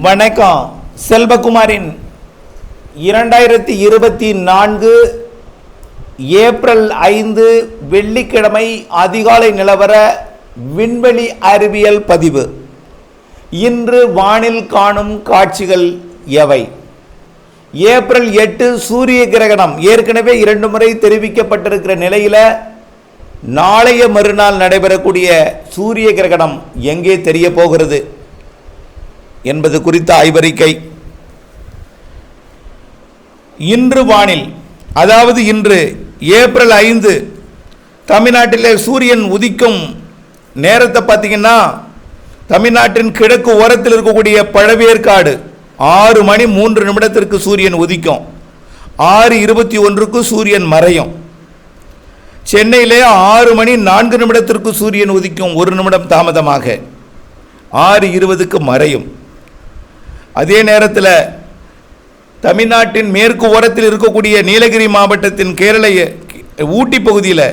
வணக்கம். செல்வகுமாரின் இரண்டாயிரத்தி இருபத்தி நான்கு ஏப்ரல் ஐந்து வெள்ளிக்கிழமை அதிகாலை நிலவர விண்வெளி அறிவியல் பதிவு. இன்று வானில் காணும் காட்சிகள் எவை? ஏப்ரல் எட்டு சூரிய கிரகணம் ஏற்கனவே இரண்டு முறை தெரிவிக்கப்பட்டிருக்கிற நிலையில் நாளைய மறுநாள் நடைபெறக்கூடிய சூரிய கிரகணம் எங்கே தெரிய போகிறது? என்பது குறித்த ஆய்வறிக்கை. இன்று வானில் அதாவது இன்று ஏப்ரல் ஐந்து தமிழ்நாட்டில் சூரியன் உதிக்கும் நேரத்தை பார்த்தீங்கன்னா தமிழ்நாட்டின் கிழக்கு ஓரத்தில் இருக்கக்கூடிய பழவேற்காடு ஆறு மணி மூன்று நிமிடத்திற்கு சூரியன் உதிக்கும். ஆறு இருபத்தி ஒன்றுக்கு சூரியன் மறையும். சென்னையிலே ஆறு மணி நான்கு நிமிடத்திற்கு சூரியன் உதிக்கும் ஒரு நிமிடம் தாமதமாக. ஆறு இருபதுக்கு மறையும். அதே நேரத்தில் தமிழ்நாட்டின் மேற்கு ஓரத்தில் இருக்கக்கூடிய நீலகிரி மாவட்டத்தின் கேரள ஊட்டி பகுதியில்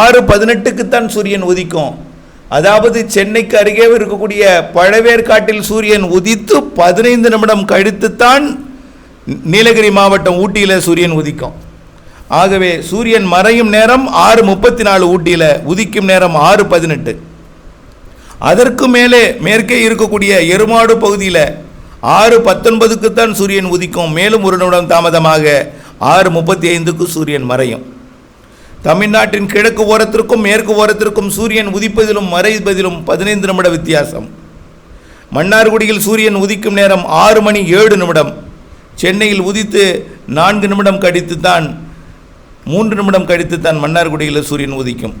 ஆறு பதினெட்டுக்குத்தான் சூரியன் உதிக்கும். அதாவது சென்னைக்கு அருகே இருக்கக்கூடிய பழவேற்காட்டில் சூரியன் உதித்து பதினைந்து நிமிடம் கழித்துத்தான் நீலகிரி மாவட்டம் ஊட்டியில் சூரியன் உதிக்கும். ஆகவே சூரியன் மறையும் நேரம் ஆறு முப்பத்தி நாலு ஊட்டியில் உதிக்கும் நேரம் ஆறு பதினெட்டு. அதற்கு மேலே மேற்கே இருக்கக்கூடிய எருமாடு பகுதியில் ஆறு பத்தொன்பதுக்கு தான் சூரியன் உதிக்கும். மேலும் ஒரு நிமிடம் தாமதமாக ஆறு முப்பத்தி ஐந்துக்கு சூரியன் மறையும். தமிழ்நாட்டின் கிழக்கு ஓரத்திற்கும் மேற்கு ஓரத்திற்கும் சூரியன் உதிப்பதிலும் மறைப்பதிலும் பதினைந்து நிமிட வித்தியாசம். மன்னார்குடியில் சூரியன் உதிக்கும் நேரம் ஆறு மணி ஏழு நிமிடம். சென்னையில் உதித்து நான்கு நிமிடம் கழித்து தான் மூன்று நிமிடம் கழித்து தான் மன்னார்குடியில் சூரியன் உதிக்கும்.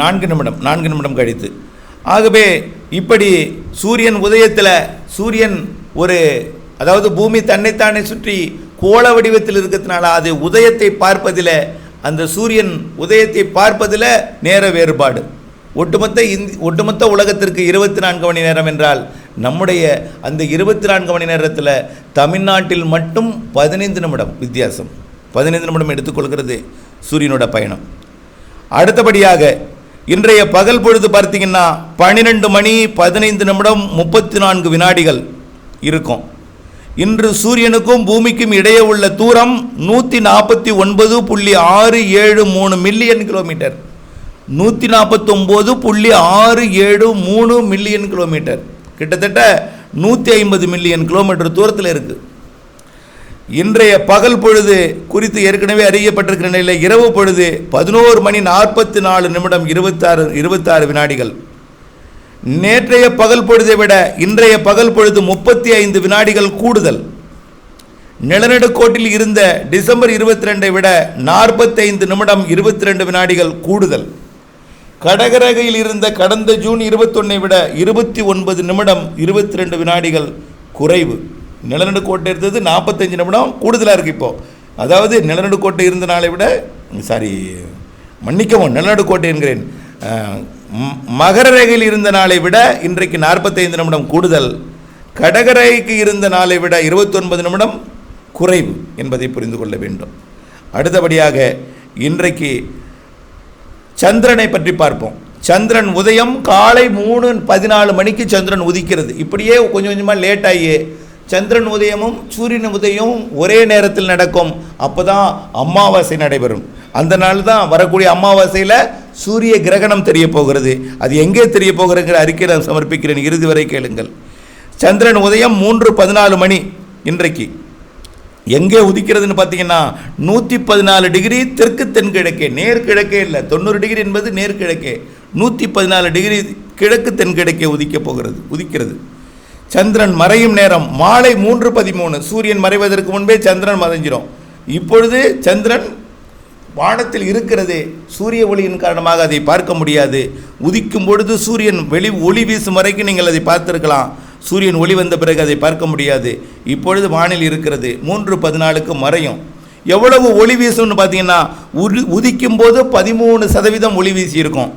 நான்கு நிமிடம் நான்கு நிமிடம் கழித்து ஆகவே இப்படி சூரியன் உதயத்தில் சூரியன் ஒரு அதாவது பூமி தன்னைத்தானே சுற்றி கோள வடிவத்தில் இருக்கிறதுனால அது உதயத்தை பார்ப்பதில் அந்த சூரியன் உதயத்தை பார்ப்பதில் நேர வேறுபாடு. ஒட்டுமொத்த இந்தி ஒட்டுமொத்த உலகத்திற்கு இருபத்தி நான்கு மணி நேரம் என்றால் நம்முடைய அந்த இருபத்தி நான்கு மணி நேரத்தில் தமிழ்நாட்டில் மட்டும் பதினைந்து நிமிடம் வித்தியாசம். பதினைந்து நிமிடம் எடுத்துக்கொள்கிறது சூரியனோட பயணம். அடுத்தபடியாக இன்றைய பகல் பொழுது பார்த்தீங்கன்னா பன்னிரெண்டு மணி பதினைந்து நிமிடம் முப்பத்தி நான்கு வினாடிகள் இருக்கும். இன்று சூரியனுக்கும் பூமிக்கும் இடையே உள்ள தூரம் நூற்றி நாற்பத்தி ஒன்பது புள்ளி ஆறு ஏழு மூணு மில்லியன் கிலோமீட்டர். நூற்றி நாற்பத்தொம்போது புள்ளி ஆறு ஏழு மூணு மில்லியன் கிலோமீட்டர். கிட்டத்தட்ட நூற்றி ஐம்பது மில்லியன் கிலோமீட்டர் தூரத்தில் இருக்குது இன்றைய பகல் பொழுது குறித்து ஏற்கனவே அறியப்பட்டிருக்கிற நிலையில் இரவு பொழுது பதினோரு மணி நாற்பத்தி நாலு நிமிடம் இருபத்தாறு இருபத்தாறு வினாடிகள். நேற்றைய பகல் பொழுதை விட இன்றைய பகல் பொழுது முப்பத்தி ஐந்து வினாடிகள் கூடுதல். நிலநடுக்கோட்டில் இருந்த டிசம்பர் இருபத்தி ரெண்டை விட நாற்பத்தைந்து நிமிடம் இருபத்தி ரெண்டு வினாடிகள் கூடுதல். கடகரகையில் இருந்த கடந்த ஜூன் இருபத்தொன்னை விட இருபத்தி ஒன்பது நிமிடம் இருபத்தி ரெண்டு வினாடிகள் குறைவு. நிலநடுக்கோட்டை இருந்தது நாற்பத்தஞ்சு நிமிடம் கூடுதலாக இருக்குது இப்போது அதாவது நிலநடுக்கோட்டை இருந்த நாளை விட சாரி மன்னிக்கவும் நிலநடுக்கோட்டை என்கிறேன். மகர ரேகையில் இருந்த நாளை விட இன்றைக்கு நாற்பத்தைந்து நிமிடம் கூடுதல். கடகரைக்கு இருந்த நாளை விட இருபத்தொன்பது நிமிடம் குறைவு என்பதை புரிந்து கொள்ள வேண்டும். அடுத்தபடியாக இன்றைக்கு சந்திரனை பற்றி பார்ப்போம். சந்திரன் உதயம் காலை மூணு பதினாலு மணிக்கு சந்திரன் உதிக்கிறது. இப்படியே கொஞ்சம் கொஞ்சமாக லேட் ஆகி சந்திரன் உதயமும் சூரியன் உதயமும் ஒரே நேரத்தில் நடக்கும். அப்போ தான் அமாவாசை நடைபெறும். அந்த நாள் தான் வரக்கூடிய அமாவாசையில் சூரிய கிரகணம் தெரிய போகிறது. அது எங்கே தெரிய போகிறங்கிற அறிக்கை நான் சமர்ப்பிக்கிறேன். இறுதி வரை கேளுங்கள். சந்திரன் உதயம் மூன்று பதினாலு மணி இன்றைக்கு. எங்கே உதிக்கிறதுன்னு பார்த்தீங்கன்னா நூற்றி பதினாலு டிகிரி தெற்கு தென்கிழக்கே நேர்கிழக்கே இல்லை. தொண்ணூறு டிகிரி என்பது நேர்கிழக்கே நூற்றி பதினாலு டிகிரி கிழக்கு தென்கிழக்கே உதிக்க போகிறது உதிக்கிறது. சந்திரன் மறையும் நேரம். மாலை மூன்று பதிமூணு. சூரியன் மறைவதற்கு முன்பே சந்திரன் மறைஞ்சிரும். இப்பொழுது சந்திரன் வானத்தில் இருக்கிறது. சூரிய ஒளியின் காரணமாக அதை பார்க்க முடியாது. உதிக்கும் பொழுது சூரியன் வெளி ஒளி வீசும் வரைக்கும் நீங்கள் அதை பார்த்துருக்கலாம். சூரியன் ஒளி வந்த பிறகு அதை பார்க்க முடியாது. இப்பொழுது வானில் இருக்கிறது. மூன்று பதினாலுக்கு மறையும். எவ்வளவு ஒளி வீசும்னு பார்த்தீங்கன்னா உரு உதிக்கும் போது பதிமூணு சதவீதம் ஒளி வீசியிருக்கும்.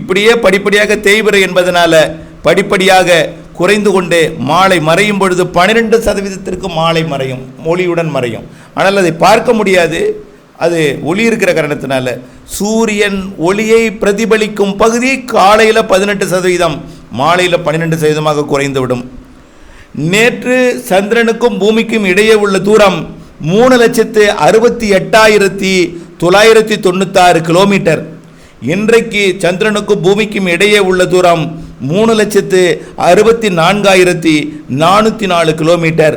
இப்படியே படிப்படியாக தேய்பிறை என்பதனால் படிப்படியாக குறைந்து கொண்டே மாலை மறையும் பொழுது பன்னிரெண்டு சதவீதத்திற்கு மாலை மறையும் ஒளியுடன் மறையும். ஆனால் அதை பார்க்க முடியாது. அது ஒளி இருக்கிற காரணத்தினால. சூரியன் ஒளியை பிரதிபலிக்கும் பகுதி காலையில் பதினெட்டு சதவீதம் மாலையில் பன்னிரெண்டு சதவீதமாக குறைந்துவிடும். நேற்று சந்திரனுக்கும் பூமிக்கும் இடையே உள்ள தூரம் மூணு லட்சத்து அறுபத்தி எட்டாயிரத்தி தொள்ளாயிரத்தி தொண்ணூத்தாறு கிலோமீட்டர். இன்றைக்கு சந்திரனுக்கும் பூமிக்கும் இடையே உள்ள தூரம் மூணு லட்சத்து அறுபத்தி நான்காயிரத்தி நானூற்றி நாலு கிலோமீட்டர்.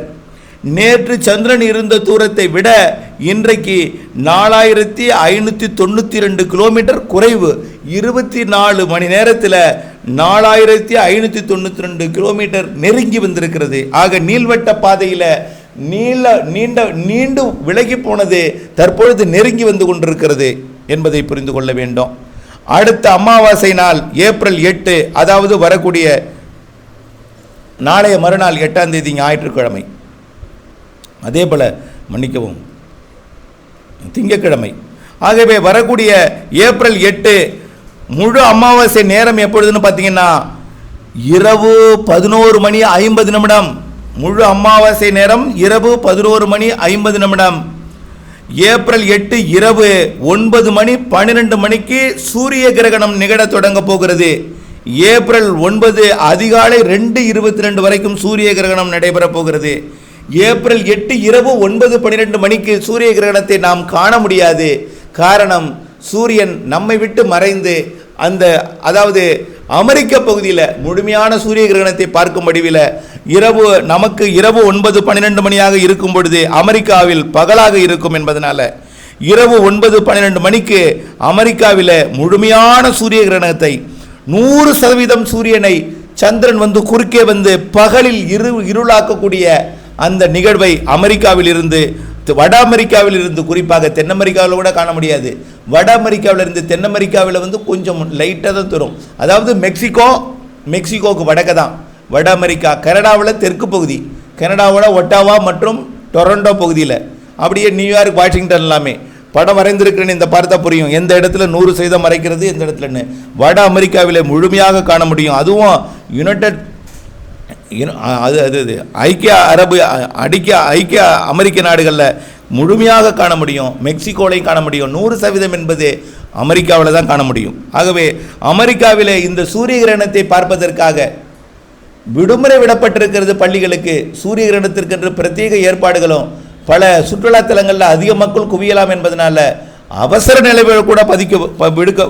நேற்று சந்திரன் இருந்த தூரத்தை விட இன்றைக்கு நாலாயிரத்தி ஐநூற்றி தொண்ணூற்றி ரெண்டு கிலோமீட்டர் குறைவு. இருபத்தி நாலு மணி நேரத்தில் நாலாயிரத்தி ஐநூற்றி தொண்ணூற்றி ரெண்டு கிலோமீட்டர் நெருங்கி வந்திருக்கிறது. ஆக நீள்வட்ட பாதையில் நீள நீண்ட நீண்டு விலகி போனது தற்பொழுது நெருங்கி வந்து கொண்டிருக்கிறது என்பதை புரிந்து கொள்ள வேண்டும். அடுத்த அமாவாசை நாள் ஏப்ரல் எட்டு அதாவது வரக்கூடிய நாளைய மறுநாள் எட்டாம் தேதி ஞாயிற்றுக்கிழமை. அதே போல் மன்னிக்கவும் திங்கட்கிழமை. ஆகவே வரக்கூடிய ஏப்ரல் எட்டு முழு அமாவாசை நேரம் எப்பொழுதுன்னு பார்த்தீங்கன்னா இரவு பதினோரு மணி ஐம்பது நிமிடம். முழு அமாவாசை நேரம் இரவு பதினோரு மணி ஐம்பது நிமிடம். ஏப்ரல் எட்டு இரவு ஒன்பது மணி பன்னிரெண்டு மணிக்கு சூரிய கிரகணம் நிகழ தொடங்க போகிறது. ஏப்ரல் ஒன்பது அதிகாலை ரெண்டு இருபத்தி ரெண்டு வரைக்கும் சூரிய கிரகணம் நடைபெற போகிறது. ஏப்ரல் எட்டு இரவு ஒன்பது பன்னிரெண்டு மணிக்கு சூரிய கிரகணத்தை நாம் காண முடியாது. காரணம் சூரியன் நம்மை விட்டு மறைந்து அந்த அதாவது அமெரிக்க பகுதியில் முழுமையான சூரிய கிரகணத்தை பார்க்கும் வடிவில் இரவு நமக்கு இரவு ஒன்பது பன்னிரெண்டு மணியாக இருக்கும் பொழுது அமெரிக்காவில் பகலாக இருக்கும் என்பதனால இரவு ஒன்பது பன்னிரெண்டு மணிக்கு அமெரிக்காவில் முழுமையான சூரிய கிரகணத்தை நூறு சதவீதம் சூரியனை சந்திரன் வந்து குறுக்கே வந்து பகலில் இரு இருளாக்கக்கூடிய அந்த நிகழ்வை அமெரிக்காவில் இருந்து வட அமெரிக்காவில் இருந்து குறிப்பாக தென் அமெரிக்காவில் கூட காண முடியாது. வட அமெரிக்காவில் இருந்து தென் அமெரிக்காவில் வந்து கொஞ்சம் லைட்டாக தான் தரும். அதாவது மெக்சிகோ மெக்சிகோவுக்கு வடக்க தான். வட அமெரிக்கா கனடாவில் தெற்கு பகுதி கனடாவோட ஒட்டாவா மற்றும் டொரண்டோ பகுதியில். அப்படியே நியூயார்க் வாஷிங்டன் எல்லாமே. படம் வரைந்திருக்கிறேன்னு இந்த பார்த்தா புரியும். எந்த இடத்துல நூறு சதவீதம் மறைக்கிறது எந்த இடத்துலன்னு வட அமெரிக்காவில் முழுமையாக காண முடியும். அதுவும் யுனைடெட் அது அது அது ஐக்கிய அரபு அடிக்க ஐக்கிய அமெரிக்க நாடுகளில் முழுமையாக காண முடியும். மெக்சிகோலையும் காண முடியும். நூறு சதவீதம் என்பது அமெரிக்காவில் தான் காண முடியும். ஆகவே அமெரிக்காவில் இந்த சூரிய கிரகணத்தை பார்ப்பதற்காக விடுமுறை விடப்பட்டிருக்கிறது பள்ளிகளுக்கு. சூரிய கிரகணத்திற்கென்று பிரத்யேக ஏற்பாடுகளும் பல சுற்றுலா தலங்களில் அதிக மக்கள் குவியலாம் என்பதனால அவசர நிலைகள் கூட பதிக்க ப- விடுக்க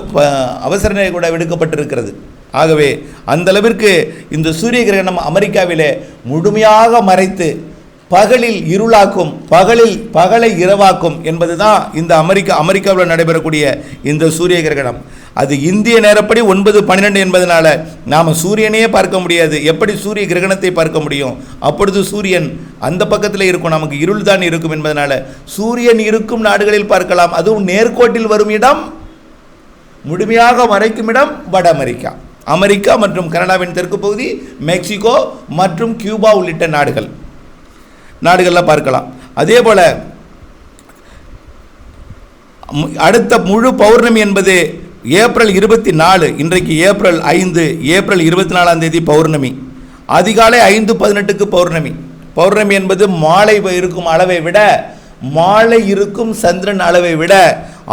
அவசர நிலை கூட விடுக்கப்பட்டிருக்கிறது. ஆகவே அந்த அளவிற்கு இந்த சூரிய கிரகணம் அமெரிக்காவிலே முழுமையாக மறைத்து பகலில் இருளாக்கும் பகலில் பகலை இரவாக்கும் என்பது தான் இந்த அமெரிக்கா அமெரிக்காவில் நடைபெறக்கூடிய இந்த சூரிய கிரகணம். அது இந்திய நேரப்படி ஒன்பது பன்னிரெண்டு என்பதனால நாம் சூரியனையே பார்க்க முடியாது. எப்படி சூரிய கிரகணத்தை பார்க்க முடியும்? அப்பொழுது சூரியன் அந்த பக்கத்தில் இருக்கும் நமக்கு இருள் தான் இருக்கும் என்பதனால சூரியன் இருக்கும் நாடுகளில் பார்க்கலாம். அதுவும் நேர்கோட்டில் வரும் இடம் முழுமையாக மறைக்கும் இடம் வட அமெரிக்கா. அமெரிக்கா மற்றும் கனடாவின் தெற்கு பகுதி மெக்சிகோ மற்றும் கியூபா உள்ளிட்ட நாடுகள். நாடுகளில் பார்க்கலாம். அதே போல் அடுத்த முழு பௌர்ணமி என்பது ஏப்ரல் இருபத்தி நாலு இன்றைக்கு ஏப்ரல் ஐந்து ஏப்ரல் இருபத்தி நாலாம் தேதி பௌர்ணமி. அதிகாலை ஐந்து பதினெட்டுக்கு பௌர்ணமி. பௌர்ணமி என்பது மாலை இருக்கும் அளவை விட மாலை இருக்கும் சந்திரன் அளவை விட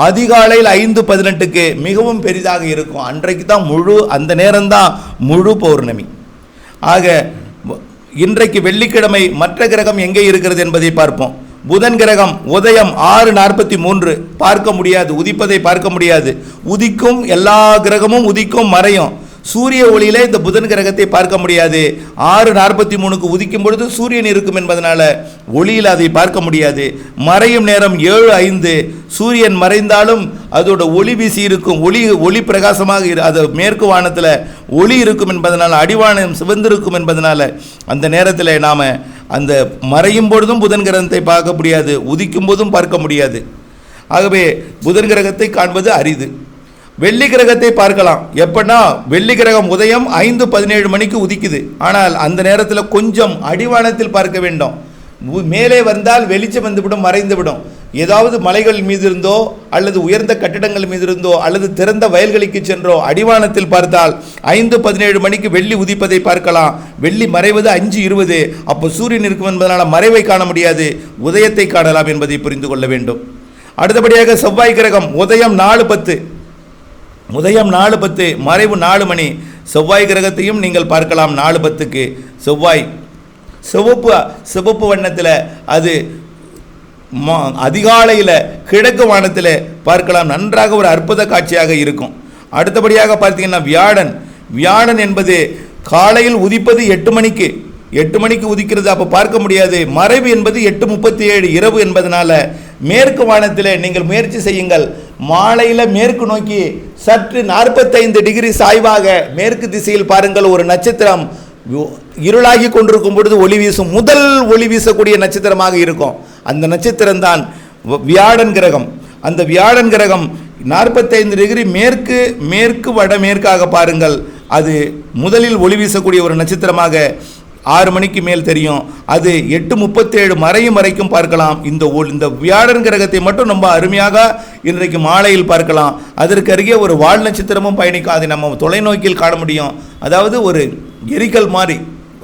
அதிகாலையில் ஐந்து பதினெட்டுக்கு மிகவும் பெரிதாக இருக்கும். அன்றைக்கு தான் முழு அந்த நேரம்தான் முழு பௌர்ணமி. ஆக இன்றைக்கு வெள்ளிக்கிழமை மற்ற கிரகம் எங்கே இருக்கிறது என்பதை பார்ப்போம். புதன் கிரகம் உதயம் ஆறு நாற்பத்தி மூன்று. பார்க்க முடியாது உதிப்பதை பார்க்க முடியாது. உதிக்கும் எல்லா கிரகமும் உதிக்கும் மறையும். சூரிய ஒளியில் இந்த புதன் கிரகத்தை பார்க்க முடியாது. ஆறு நாற்பத்தி மூணுக்கு உதிக்கும் பொழுது சூரியன் இருக்கும் என்பதனால ஒளியில் அதை பார்க்க முடியாது. மறையும் நேரம் ஏழு ஐந்து. சூரியன் மறைந்தாலும் அதோட ஒளி வீசி இருக்கும். ஒளி ஒளி பிரகாசமாக இரு அது மேற்கு வானத்தில் ஒளி இருக்கும் என்பதனால் அடிவானம் சிவந்திருக்கும் என்பதனால அந்த நேரத்தில் நாம் அந்த மறையும் பொழுதும் புதன் கிரகத்தை பார்க்க முடியாது. உதிக்கும் போதும் பார்க்க முடியாது. ஆகவே புதன் கிரகத்தை காண்பது அரிது. வெள்ளி கிரகத்தை பார்க்கலாம். எப்படின்னா வெள்ளி கிரகம் உதயம் ஐந்து பதினேழு மணிக்கு உதிக்குது. ஆனால் அந்த நேரத்தில் கொஞ்சம் அடிவானத்தில் பார்க்க வேண்டும். மேலே வந்தால் வெளிச்சம் வந்துவிடும் மறைந்துவிடும் ஏதாவது மலைகள் மீது இருந்தோ அல்லது உயர்ந்த கட்டிடங்கள் மீது இருந்தோ அல்லது திறந்த வயல்களுக்கு சென்றோ அடிவானத்தில் பார்த்தால் ஐந்து பதினேழு மணிக்கு வெள்ளி உதிப்பதை பார்க்கலாம். வெள்ளி மறைவது அஞ்சு இருபது. அப்போ சூரியன் இருக்கும் என்பதனால் மறைவை காண முடியாது. உதயத்தை காணலாம் என்பதை புரிந்து கொள்ள வேண்டும். அடுத்தபடியாக செவ்வாய் கிரகம் உதயம் நாலு பத்து. உதயம் நாலு பத்து மறைவு நாலு மணி. செவ்வாய் கிரகத்தையும் நீங்கள் பார்க்கலாம் நாலு பத்துக்கு. செவ்வாய் சிவப்பு சிவப்பு வண்ணத்தில் அது மா- அதிகாலையில் கிழக்கு வானத்தில் பார்க்கலாம். நன்றாக ஒரு அற்புத காட்சியாக இருக்கும். அடுத்தபடியாக பார்த்தீங்கன்னா வியாழன். வியாழன் என்பது காலையில் உதிப்பது எட்டு மணிக்கு. எட்டு மணிக்கு உதிக்கிறது அப்போ பார்க்க முடியாது. மறைவு என்பது எட்டு முப்பத்தி ஏழு இரவு என்பதனால மேற்கு வானத்தில் நீங்கள் முயற்சி செய்யுங்கள். மாலையில் மேற்கு நோக்கி சற்று நாற்பத்தைந்து டிகிரி சாய்வாக மேற்கு திசையில் பாருங்கள் ஒரு நட்சத்திரம் இருளாகி கொண்டிருக்கும் பொழுது ஒளி வீசும் முதல் ஒளி வீசக்கூடிய நட்சத்திரமாக இருக்கும். அந்த நட்சத்திரம் தான் வியாழன் கிரகம். அந்த வியாழன் கிரகம் நாற்பத்தைந்து டிகிரி மேற்கு மேற்கு வடமேற்காக பாருங்கள் அது முதலில் ஒளி வீசக்கூடிய ஒரு நட்சத்திரமாக ஆறு மணிக்கு மேல் தெரியும். அது எட்டு முப்பத்தேழு மறையும் வரைக்கும் பார்க்கலாம். இந்த ஒ- இந்த வியாழன் கிரகத்தை மட்டும் ரொம்ப அருமையாக இன்றைக்கு மாலையில் பார்க்கலாம். அதற்கு அருகே ஒரு வால் நட்சத்திரமும் பயணிக்கும் அதை நம்ம தொலைநோக்கியில் காண முடியும். அதாவது ஒரு எரிக்கல் மாதிரி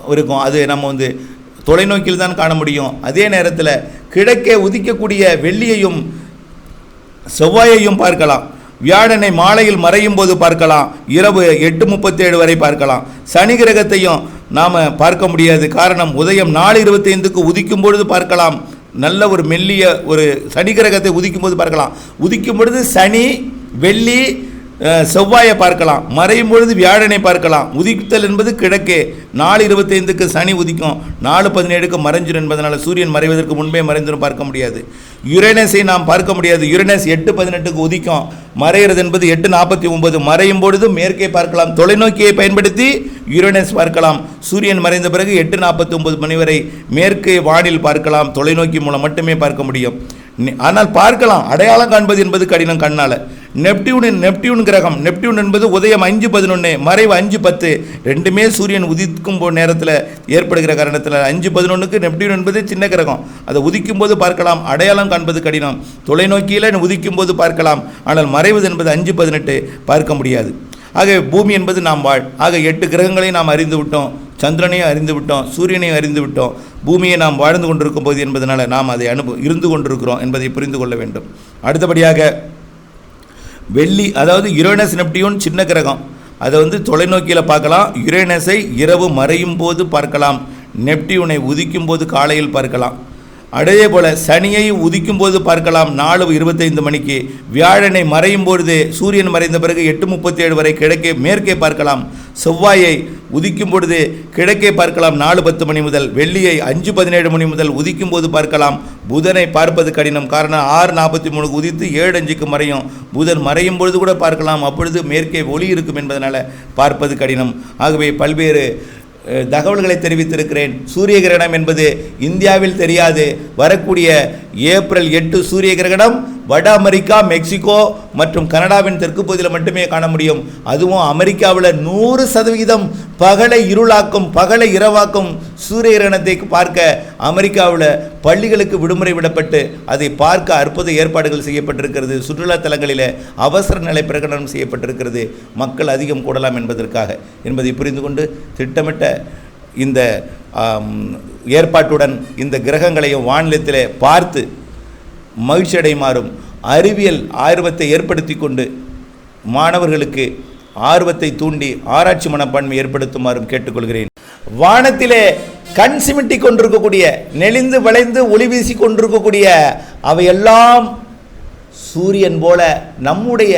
இருக்கும். அது நம்ம வந்து தொலைநோக்கியில் தான் காண முடியும். அதே நேரத்தில் கிழக்கே உதிக்கக்கூடிய வெள்ளியையும் செவ்வாயையும் பார்க்கலாம். வியாழனை மாலையில் மறையும் போது பார்க்கலாம். இரவு எட்டு முப்பத்தேழு வரை பார்க்கலாம். சனி கிரகத்தையும் நாம் பார்க்க முடியாது. காரணம் உதயம் நாலு இருபத்தைந்துக்கு உதிக்கும் பொழுது பார்க்கலாம். நல்ல ஒரு மெல்லிய ஒரு சனி கிரகத்தை உதிக்கும் போது பார்க்கலாம். உதிக்கும் பொழுது சனி வெள்ளி செவ்வாயை பார்க்கலாம். மறையும் பொழுது வியாழனை பார்க்கலாம். உதித்தல் என்பது கிழக்கே. நாலு இருபத்தைந்துக்கு சனி உதிக்கும். நாலு பதினேழுக்கு மறைஞ்சிரும் என்பதனால் சூரியன் மறைவதற்கு முன்பே மறைஞ்சிடும் பார்க்க முடியாது. யுரேனஸை நாம் பார்க்க முடியாது. யுரேனஸ் எட்டு பதினெட்டுக்கு உதிக்கும். மறைகிறது என்பது எட்டு நாற்பத்தி ஒன்பது. மறையும் பொழுது மேற்கே பார்க்கலாம். தொலைநோக்கியை பயன்படுத்தி யுரேனஸ் பார்க்கலாம். சூரியன் மறைந்த பிறகு எட்டு நாற்பத்தி ஒன்பது மணி வரை மேற்கே வானில் பார்க்கலாம். தொலைநோக்கி மூலம் மட்டுமே பார்க்க முடியும். ஆனால் பார்க்கலாம். அடையாளம் காண்பது என்பது கடினம் கண்ணால். நெப்டியூன் நெப்டியூன் கிரகம். நெப்டியூன் என்பது உதயம் அஞ்சு பதினொன்று மறைவு அஞ்சு பத்து. ரெண்டுமே சூரியன் உதிக்கும் போ நேரத்தில் ஏற்படுகிற காரணத்தில் அஞ்சு பதினொன்றுக்கு நெப்டியூன் என்பது சின்ன கிரகம். அதை உதிக்கும் போது பார்க்கலாம். அடையாளம் காண்பது கடினம். தொலைநோக்கியில் உதிக்கும் போது பார்க்கலாம். ஆனால் மறைவது என்பது அஞ்சு பதினெட்டு பார்க்க முடியாது. ஆக பூமி என்பது நாம் வாழ். ஆக எட்டு கிரகங்களையும் நாம் அறிந்து விட்டோம். சந்திரனையும் அறிந்து விட்டோம். சூரியனையும் அறிந்து விட்டோம். பூமியை நாம் வாழ்ந்து கொண்டிருக்கும் போது என்பதனால் நாம் அதை அனுபவ இருந்து கொண்டிருக்கிறோம் என்பதை புரிந்து கொள்ள வேண்டும். அடுத்தபடியாக வெள்ளி அதாவது யுரேனஸ் நெப்டியூன் சின்ன கிரகம். அதை வந்து தொலைநோக்கியில் பார்க்கலாம். யுரேனஸை இரவு மறையும் போது பார்க்கலாம். நெப்டியூனை உதிக்கும் போது காலையில் பார்க்கலாம். அதே போல சனியை உதிக்கும் போது பார்க்கலாம். நாலு இருபத்தைந்து மணிக்கு வியாழனை மறையும் பொழுது சூரியன் மறைந்த பிறகு எட்டு முப்பத்தி ஏழு வரை கிழக்கே மேற்கே பார்க்கலாம். செவ்வாயை உதிக்கும் பொழுது கிழக்கே பார்க்கலாம். நாலு பத்து மணி முதல் வெள்ளியை அஞ்சு பதினேழு மணி முதல் உதிக்கும் போது பார்க்கலாம். புதனை பார்ப்பது கடினம். காரணம் ஆறு நாற்பத்தி மூணுக்கு உதித்து ஏழு அஞ்சுக்கு மறையும். புதன் மறையும் பொழுது கூட பார்க்கலாம். அப்பொழுது மேற்கே ஒளி இருக்கும் என்பதனால் பார்ப்பது கடினம். ஆகவே பல்வேறு தகவல்களை தெரிவித்திருக்கிறேன். சூரிய கிரகணம் என்பது இந்தியாவில் தெரியாது. வரக்கூடிய ஏப்ரல் எட்டு சூரிய கிரகணம் வட அமெரிக்கா மெக்சிகோ மற்றும் கனடாவின் தெற்கு பகுதியில் மட்டுமே காண முடியும். அதுவும் அமெரிக்காவில் நூறு சதவிகிதம் பகலை இருளாக்கும் பகலை இரவாக்கும் சூரிய கிரகணத்தை பார்க்க அமெரிக்காவில் பள்ளிகளுக்கு விடுமுறை விடப்பட்டு அதை பார்க்க அற்புத ஏற்பாடுகள் செய்யப்பட்டிருக்கிறது. சுற்றுலா தலங்களில் அவசர நிலை பிரகடனம் செய்யப்பட்டிருக்கிறது. மக்கள் அதிகம் கூடலாம் என்பதற்காக. என்பதை புரிந்து கொண்டு திட்டமிட்ட இந்த ஏற்பாட்டுடன் இந்த கிரகங்களையும் வானிலத்தில் பார்த்து மகிழ்ச்சி அடைமாறும் அறிவியல் ஆர்வத்தை ஏற்படுத்தி கொண்டு மாணவர்களுக்கு ஆர்வத்தை தூண்டி ஆராய்ச்சி மனப்பான்மை ஏற்படுத்துமாறும் கேட்டுக்கொள்கிறேன். வானத்திலே கண் சிமிட்டி கொண்டிருக்கக்கூடிய நெளிந்து வளைந்து ஒளி வீசி கொண்டிருக்கக்கூடிய அவையெல்லாம் சூரியன் போல நம்முடைய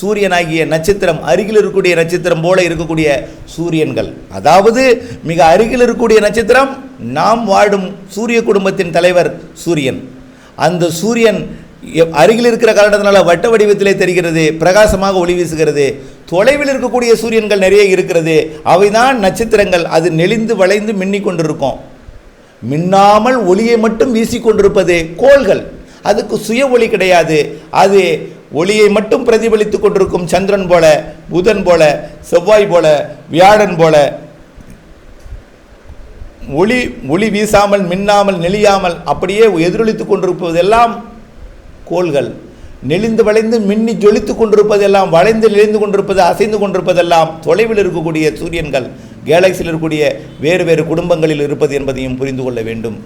சூரியனாகிய நட்சத்திரம் அருகில் இருக்கக்கூடிய நட்சத்திரம் போல இருக்கக்கூடிய சூரியன்கள். அதாவது மிக அருகில் இருக்கக்கூடிய நட்சத்திரம் நாம் வாழும் சூரிய குடும்பத்தின் தலைவர் சூரியன். அந்த சூரியன் அருகில் இருக்கிற காரணத்தினால வட்ட வடிவத்திலே தெரிகிறது பிரகாசமாக ஒளி வீசுகிறது. தொலைவில் இருக்கக்கூடிய சூரியன்கள் நிறைய இருக்கிறது. அவைதான் நட்சத்திரங்கள். அது நெளிந்து வளைந்து மின்னிக் கொண்டிருக்கும். மின்னாமல் ஒளியை மட்டும் வீசிக்கொண்டிருப்பது கோள்கள். அதுக்கு சுய ஒளி கிடையாது. அது ஒளியை மட்டும் பிரதிபலித்துக் கொண்டிருக்கும் சந்திரன் போல புதன் போல செவ்வாய் போல வியாழன் போல. ஒளி ஒளி வீசாமல் மின்னாமல் நெளியாமல் அப்படியே எதிரொலித்துக் கொண்டிருப்பதெல்லாம் கோள்கள். நெளிந்து வளைந்து மின்னி ஜொலித்துக் கொண்டிருப்பதெல்லாம் வளைந்து நெளிந்து கொண்டிருப்பது அசைந்து கொண்டிருப்பதெல்லாம் தொலைவில் இருக்கக்கூடிய சூரியன்கள் கேலக்சியில் இருக்கக்கூடிய வேறு வேறு குடும்பங்களில் இருப்பது என்பதையும் புரிந்து கொள்ள வேண்டும்.